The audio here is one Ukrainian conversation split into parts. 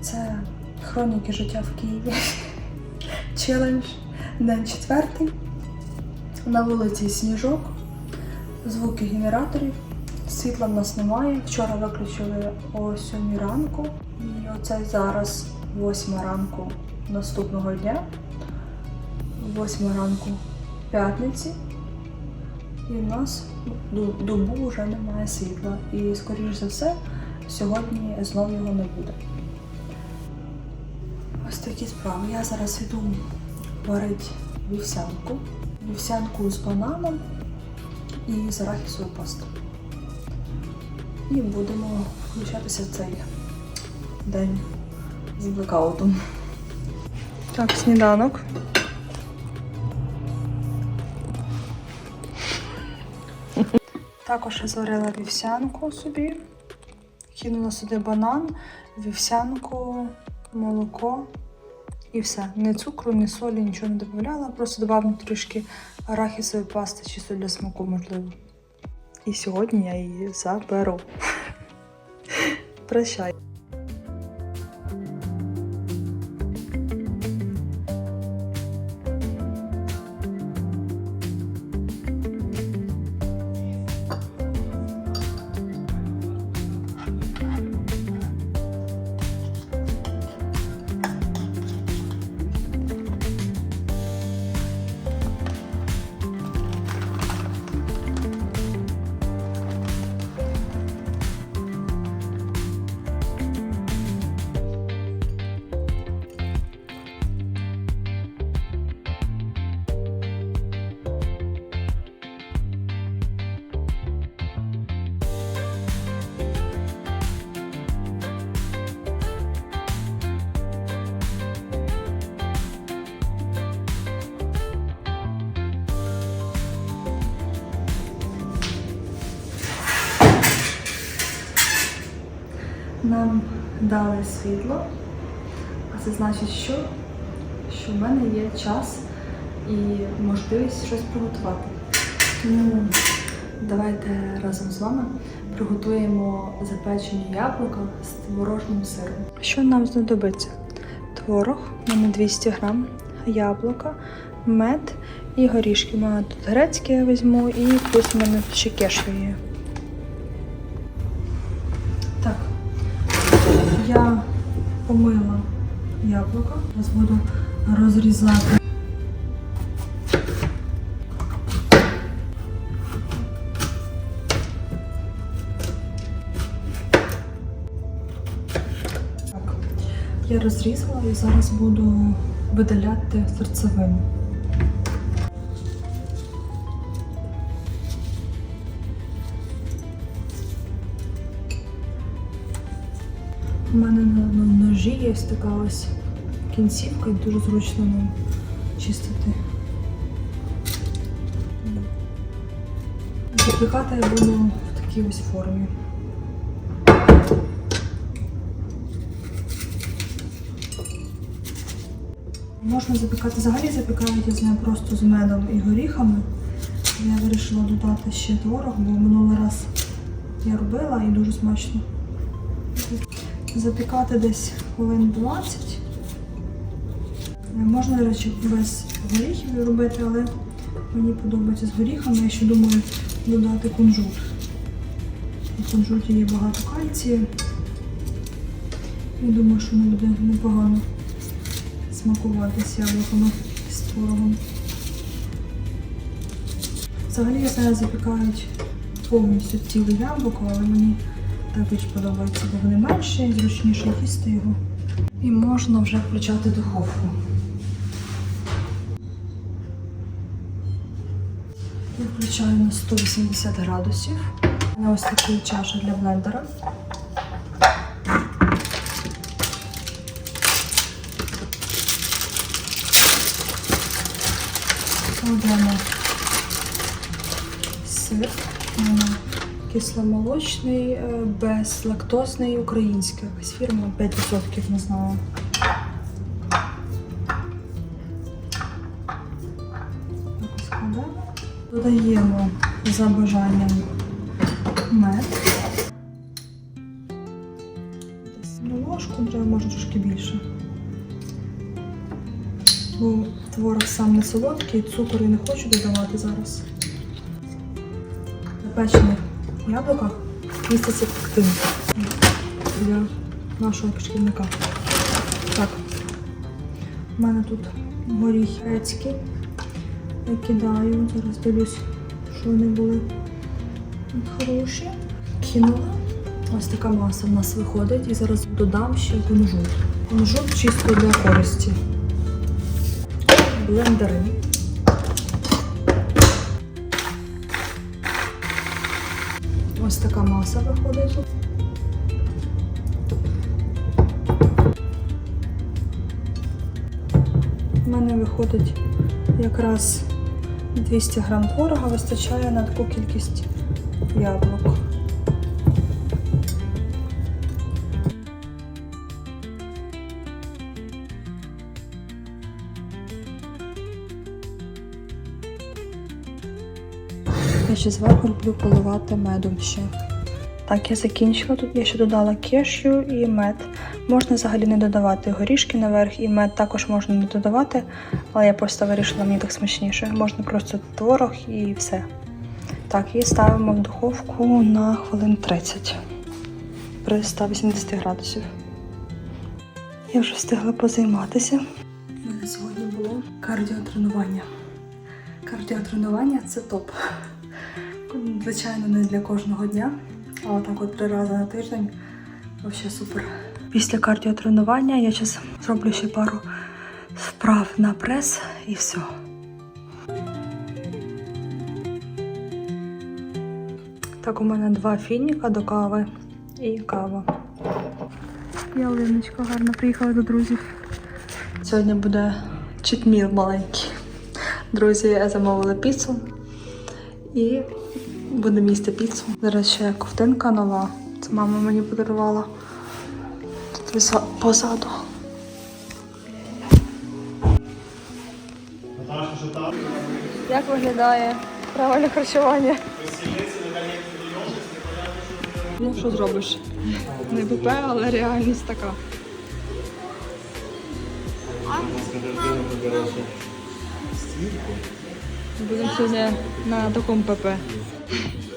Це хроніки життя в Києві. Челендж. День четвертий. На вулиці сніжок, звуки генераторів. Світла в нас немає. Вчора виключили о 7 ранку. І оце зараз 8 ранку наступного дня. 8 ранку п'ятниці. І в нас добу вже немає світла. І, скоріш за все, сьогодні знов його не буде. Ось такі справи. Я зараз іду варити вівсянку. Вівсянку з бананом і з арахісовою пастою. І будемо включатися в цей день з блекаутом. Так, сніданок. Також я зварила вівсянку собі. Кинула сюди банан, вівсянку, молоко і все. Ні цукру, ні солі, нічого не додавала. Просто додавала трішки арахісової пасти, чисто для смаку, можливо. І сьогодні я її заберу. Прощай. Нам дали світло, а це значить, що? що в мене є час і можливість щось приготувати. Тому давайте разом з вами приготуємо запечені яблука з творожним сиром. Що нам знадобиться? Творог, у мене 200 грам, яблука, мед і горішки. У мене тут грецькі візьму і плюс у мене ще кешю є. Я помила яблуко. Зараз буду розрізати. Так, я розрізала і зараз буду видаляти серцевину. Ножі є ось така ось кінцівка, і дуже зручно ним чистити. Запікати я буду в такій ось формі. Можна запікати, взагалі запікають, я знаю, просто з медом і горіхами. Я вирішила додати ще творог, бо минулий раз я робила і дуже смачно. Запікати десь хвилин 20. Е, Можна, до речі, без горіхів робити, але мені подобається з горіхами. Я ще думаю додати кунжут. У кунжуті є багато кальцію. І думаю, що воно буде непогано смакувати з яблуками з творогом. Взагалі я знаю, запікають повністю ціле яблуко, але мені більш подобається, бо вони менші зручніше їсти його. І можна вже включати духовку. Я включаю на 180 градусів. На ось такий чаша для блендера. Кладемо сир. Кисломолочний, е, безлактозний, український. Якась фірма 5% не кладемо. Додаємо за бажанням мед. Десь на ложку, треба може трошки більше. Бо творог сам не солодкий, цукор я не хочу додавати зараз. Запечене яблука міститься пектин для нашого кишківника. Так. У мене тут горіхи грецькі. Я кидаю. Зараз дивлюсь, що вони були хороші. Кинула. Ось така маса в нас виходить. І зараз додам ще кунжут. Кунжут чисто для користі. Блендери. Ось така маса виходить. У мене виходить якраз 200 грам творога вистачає на таку кількість яблук. Я ще зверху люблю поливати медом ще. Так, я закінчила тут. Я ще додала кешю і мед. Можна взагалі не додавати горішки наверх, і мед також можна не додавати, але я просто вирішила, мені так смачніше. Можна просто творог і все. Так, і ставимо в духовку на хвилин 30 при 180 градусів. Я вже встигла позайматися. У мене сьогодні було кардіотренування. Кардіотренування це топ. Звичайно, не для кожного дня, а отак от три рази на тиждень взагалі супер. Після кардіотренування я зараз зроблю ще пару вправ на прес і все. Так, у мене два фініка до кави і кава. Я Ялиночка гарно приїхала до друзів. Сьогодні буде читміл маленький. Друзі замовили піцу і будемо їсти піцу. Зараз ще ковтинка нова. Це мама мені подарувала. Тут позаду. Як виглядає правильне харчування? Ну, що зробиш? Не ПП, але реальність така. Будемо сьогодні на такому ПП. Thank you.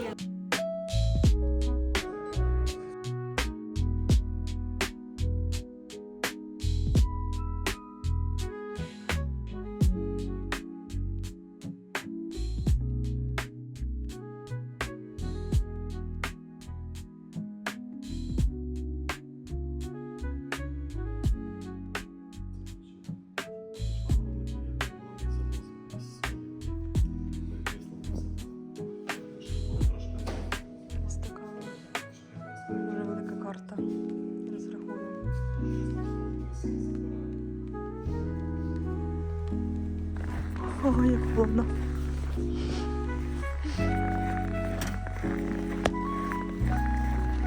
Ой, як холодно.